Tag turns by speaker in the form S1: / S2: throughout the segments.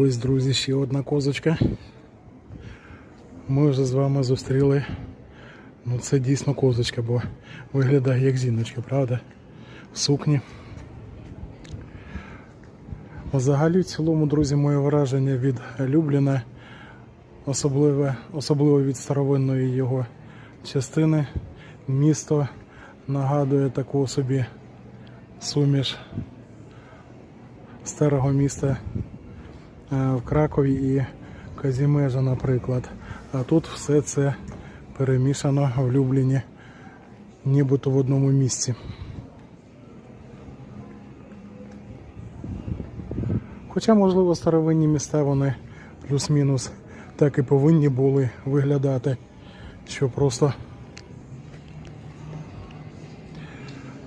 S1: Ось, друзі, ще одна козочка. Ми вже з вами зустріли. Ну це дійсно козочка, бо виглядає як жіночка, правда? В сукні. Взагалі, в цілому, друзі, моє враження від Любліна, особливо, особливо від старовинної його частини. Місто нагадує таку собі суміш старого міста в Кракові і Казімежа, наприклад. А тут все це перемішано в Любліні, нібито в одному місці. Хоча, можливо, старовинні міста вони плюс-мінус так і повинні були виглядати, що просто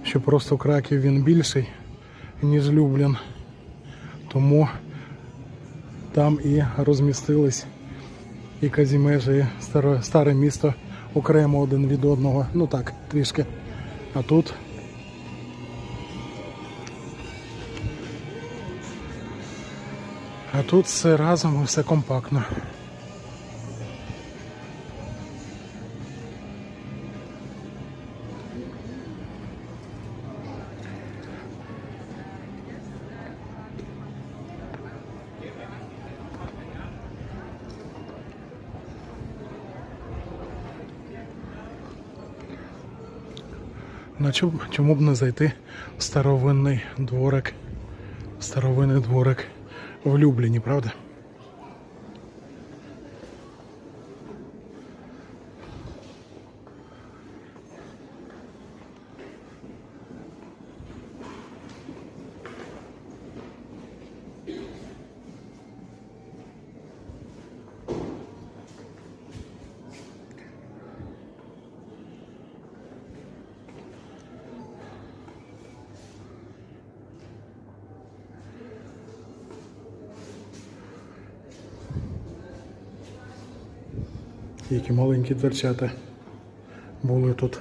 S1: що просто Краків він більший, ніж Люблін. Тому там і розмістились і Казімежі, і старе, старе місто окремо один від одного. Ну так, трішки. А тут А тут все разом і все компактно. На чому, чому б не зайти в старовинний дворик? Старовинний дворик в Любліні, правда? Які маленькі дверцята були тут.